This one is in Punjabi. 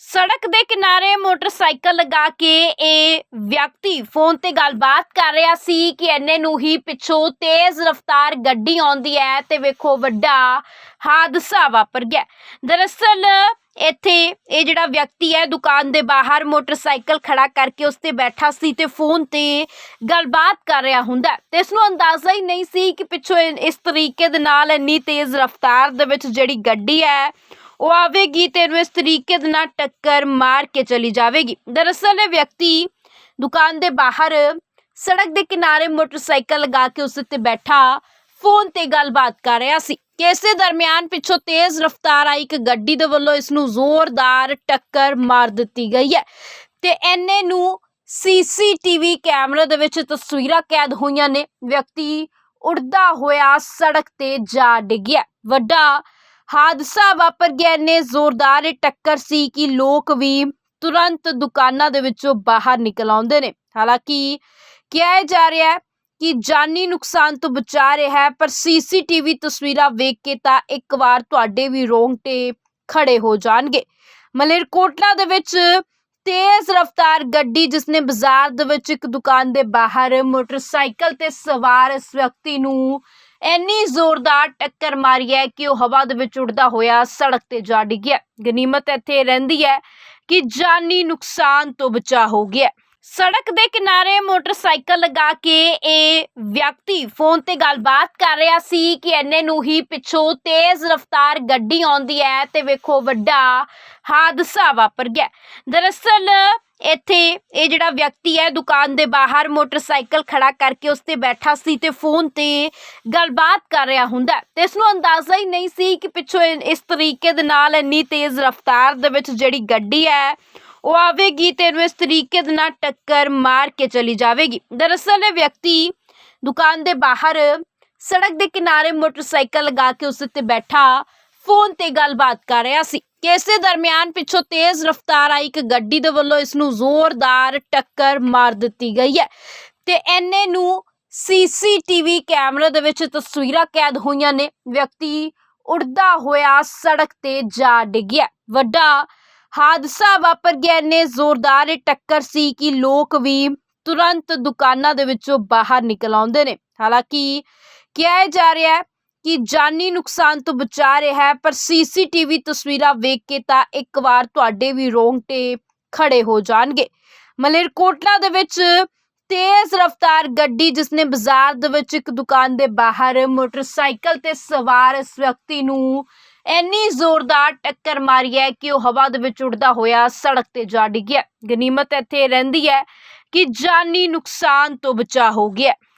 ਸੜਕ ਦੇ ਕਿਨਾਰੇ ਮੋਟਰਸਾਈਕਲ ਲਗਾ ਕੇ ਇਹ ਵਿਅਕਤੀ ਫੋਨ ਤੇ ਗੱਲਬਾਤ ਕਰ ਰਿਹਾ ਸੀ ਕਿ ਐਨੇ ਨੂੰ ਹੀ ਪਿੱਛੋਂ ਤੇਜ਼ ਰਫ਼ਤਾਰ ਗੱਡੀ ਆਉਂਦੀ ਹੈ ਤੇ ਵੇਖੋ ਵੱਡਾ ਹਾਦਸਾ ਵਾਪਰ ਗਿਆ। ਦਰਅਸਲ ਇੱਥੇ ਇਹ ਜਿਹੜਾ ਵਿਅਕਤੀ ਹੈ, ਦੁਕਾਨ ਦੇ ਬਾਹਰ ਮੋਟਰਸਾਈਕਲ ਖੜਾ ਕਰਕੇ ਉਸ ਤੇ ਬੈਠਾ ਸੀ ਤੇ ਫੋਨ ਤੇ ਗੱਲਬਾਤ ਕਰ ਰਿਹਾ ਹੁੰਦਾ ਹੈ। ਤੇ ਇਸ ਨੂੰ ਅੰਦਾਜ਼ਾ ਹੀ ਨਹੀਂ ਸੀ ਕਿ ਪਿੱਛੋਂ ਇਸ ਤਰੀਕੇ ਦੇ ਨਾਲ ਇੰਨੀ ਤੇਜ਼ ਰਫ਼ਤਾਰ ਦੇ ਵਿੱਚ ਜਿਹੜੀ ਗੱਡੀ ਹੈ ਉਹ ਆਵੇਗੀ ਤੇ ਇਸ ਤਰੀਕੇ ਦੇ ਨਾਲ ਟੱਕਰ ਮਾਰ ਕੇ ਚਲੀ ਜਾਵੇਗੀ। ਦਰਅਸਲ ਇਹ ਵਿਅਕਤੀ ਦੁਕਾਨ ਦੇ ਬਾਹਰ ਸੜਕ ਦੇ ਕਿਨਾਰੇ ਮੋਟਰਸਾਈਕਲ ਲਗਾ ਕੇ ਉਸ ਉੱਤੇ ਬੈਠਾ ਫੋਨ ਤੇ ਗੱਲਬਾਤ ਕਰ ਰਿਹਾ ਸੀ। ਇਸੇ ਦਰਮਿਆਨ ਪਿੱਛੋਂ ਤੇਜ਼ ਰਫ਼ਤਾਰ ਆਈ ਇੱਕ ਗੱਡੀ ਦੇ ਵੱਲੋਂ ਇਸ ਨੂੰ ਜ਼ੋਰਦਾਰ ਟੱਕਰ ਮਾਰ ਦਿੱਤੀ ਗਈ ਹੈ ਤੇ ਐਨੇ ਨੂੰ ਸੀਸੀਟੀਵੀ ਕੈਮਰੇ ਦੇ ਵਿੱਚ ਤਸਵੀਰਾਂ ਕੈਦ ਹੋਈਆਂ ਨੇ। ਵਿਅਕਤੀ ਉੜਦਾ ਹੋਇਆ ਸੜਕ ਤੇ ਜਾ ਡਿੱਗਿਆ। ਵੱਡਾ ਹਾਦਸਾ ਵਾਪਰ ਗਿਆ। ਨੇ ਜ਼ੋਰਦਾਰ ਟੱਕਰ ਸੀ ਕਿ ਲੋਕ ਵੀ ਤੁਰੰਤ ਦੁਕਾਨਾਂ ਦੇ ਵਿੱਚੋਂ ਬਾਹਰ ਨਿਕਲ ਆਉਂਦੇ ਨੇ। ਹਾਲਾਂਕਿ ਕਿਹਾ ਜਾ ਰਿਹਾ ਹੈ ਕਿ ਜਾਨੀ ਨੁਕਸਾਨ ਤੋਂ ਬਚਾ ਰਿਹਾ ਹੈ, ਪਰ ਸੀਸੀਟੀਵੀ ਤਸਵੀਰਾਂ ਵੇਖ ਕੇ ਤਾਂ ਇੱਕ ਵਾਰ ਤੁਹਾਡੇ ਵੀ ਰੋਂਗਟੇ ਖੜੇ ਹੋ ਜਾਣਗੇ। ਮਲੇਰਕੋਟਲਾ ਦੇ ਵਿੱਚ ਤੇਜ਼ ਰਫ਼ਤਾਰ ਗੱਡੀ ਜਿਸਨੇ ਬਾਜ਼ਾਰ ਦੇ ਵਿੱਚ ਇੱਕ ਦੁਕਾਨ ਦੇ ਬਾਹਰ ਮੋਟਰਸਾਈਕਲ ਤੇ ਸਵਾਰ ਇਸ ਵਿਅਕਤੀ ਨੂੰ ਇੰਨੀ ਜ਼ੋਰਦਾਰ ਟੱਕਰ ਮਾਰੀ ਹੈ ਕਿ ਉਹ ਹਵਾ ਦੇ ਵਿੱਚ ਉੱਡਦਾ ਹੋਇਆ ਸੜਕ ਤੇ ਜਾ ਡਿੱਗਿਆ। ਗਨੀਮਤ ਇੱਥੇ ਰਹਿੰਦੀ ਹੈ ਕਿ ਜਾਨੀ ਨੁਕਸਾਨ ਤੋਂ ਬਚਾ ਹੋ ਗਿਆ। ਸੜਕ ਦੇ ਕਿਨਾਰੇ ਮੋਟਰਸਾਈਕਲ ਲਗਾ ਕੇ ਇਹ ਵਿਅਕਤੀ ਫੋਨ ਤੇ ਗੱਲਬਾਤ ਕਰ ਰਿਹਾ ਸੀ ਕਿ ਐਨੇ ਨੂੰ ਹੀ ਪਿੱਛੋਂ ਤੇਜ਼ ਰਫ਼ਤਾਰ ਗੱਡੀ ਆਉਂਦੀ ਹੈ ਤੇ ਵੇਖੋ ਵੱਡਾ ਹਾਦਸਾ ਵਾਪਰ ਗਿਆ। ਦਰਅਸਲ ਇੱਥੇ ਇਹ ਜਿਹੜਾ ਵਿਅਕਤੀ ਹੈ, ਦੁਕਾਨ ਦੇ ਬਾਹਰ ਮੋਟਰਸਾਈਕਲ ਖੜਾ ਕਰਕੇ ਉਸ ਤੇ ਬੈਠਾ ਸੀ ਤੇ ਫੋਨ ਤੇ ਗੱਲਬਾਤ ਕਰ ਰਿਹਾ ਹੁੰਦਾ ਹੈ। ਤੇ ਇਸ ਨੂੰ ਅੰਦਾਜ਼ਾ ਹੀ ਨਹੀਂ ਸੀ ਕਿ ਪਿੱਛੋਂ ਇਸ ਤਰੀਕੇ ਦੇ ਨਾਲ ਇੰਨੀ ਤੇਜ਼ ਰਫ਼ਤਾਰ ਦੇ ਵਿੱਚ ਜਿਹੜੀ ਗੱਡੀ ਹੈ ਉਹ ਆਵੇਗੀ ਤੇ ਇਸ ਤਰੀਕੇ ਦੇ ਨਾਲ ਟੱਕਰ ਮਾਰ ਕੇ ਚਲੀ ਜਾਵੇਗੀ। ਦਰਅਸਲ ਇਹ ਵਿਅਕਤੀ ਦੁਕਾਨ ਦੇ ਬਾਹਰ ਸੜਕ ਦੇ ਕਿਨਾਰੇ ਮੋਟਰਸਾਈਕਲ ਲਗਾ ਕੇ ਉਸ ਉੱਤੇ ਬੈਠਾ ਫੋਨ ਤੇ ਗੱਲਬਾਤ ਕਰ ਰਿਹਾ ਸੀ। ਕਿ ਦਰਮਿਆਨ ਪਿੱਛੋਂ ਤੇਜ਼ ਰਫ਼ਤਾਰ ਆਈ ਇੱਕ ਗੱਡੀ ਦੇ ਵੱਲੋਂ ਇਸ ਨੂੰ ਜ਼ੋਰਦਾਰ ਟੱਕਰ ਮਾਰ ਦਿੱਤੀ ਗਈ ਹੈ ਤੇ ਐਨੇ ਨੂੰ ਸੀਸੀਟੀਵੀ ਕੈਮਰੇ ਦੇ ਵਿੱਚ ਤਸਵੀਰਾਂ ਕੈਦ ਹੋਈਆਂ ਨੇ। ਵਿਅਕਤੀ ਉੜਦਾ ਹੋਇਆ ਸੜਕ ਤੇ ਜਾ ਡਿੱਗਿਆ। ਵੱਡਾ ਹਾਦਸਾ ਵਾਪਰ ਗਿਆ। ਇੰਨੇ ਜ਼ੋਰਦਾਰ ਟੱਕਰ ਸੀ ਕਿ ਲੋਕ ਵੀ ਤੁਰੰਤ ਦੁਕਾਨਾਂ ਦੇ ਵਿੱਚੋਂ ਬਾਹਰ ਨਿਕਲ ਆਉਂਦੇ ਨੇ। ਹਾਲਾਂਕਿ ਕਿਹਾ ਜਾ ਰਿਹਾ ਹੈ ਕਿ ਜਾਨੀ ਨੁਕਸਾਨ ਤੋਂ ਬਚਾ ਰਿਹਾ ਹੈ, ਪਰ ਸੀਸੀਟੀਵੀ ਤਸਵੀਰਾਂ ਵੇਖ ਕੇ ਤਾਂ ਇੱਕ ਵਾਰ ਤੁਹਾਡੇ ਵੀ ਰੋਂਗਟੇ ਖੜੇ ਹੋ ਜਾਣਗੇ। ਮਲੇਰਕੋਟਲਾ ਦੇ ਵਿੱਚ ਤੇਜ਼ ਰਫ਼ਤਾਰ ਗੱਡੀ ਜਿਸਨੇ ਬਾਜ਼ਾਰ ਦੇ ਵਿੱਚ ਇੱਕ ਦੁਕਾਨ ਦੇ ਬਾਹਰ ਮੋਟਰਸਾਈਕਲ ਤੇ ਸਵਾਰ ਇਸ ਵਿਅਕਤੀ ਨੂੰ ਇੰਨੀ ਜ਼ੋਰਦਾਰ ਟੱਕਰ ਮਾਰੀ ਹੈ ਕਿ ਉਹ ਹਵਾ ਦੇ ਵਿੱਚ ਉੱਡਦਾ ਹੋਇਆ ਸੜਕ ਤੇ ਜਾ ਡਿੱਗਿਆ। ਗਨੀਮਤ ਇੱਥੇ ਰਹਿੰਦੀ ਹੈ ਕਿ ਜਾਨੀ ਨੁਕਸਾਨ ਤੋਂ ਬਚਾ ਹੋ ਗਿਆ।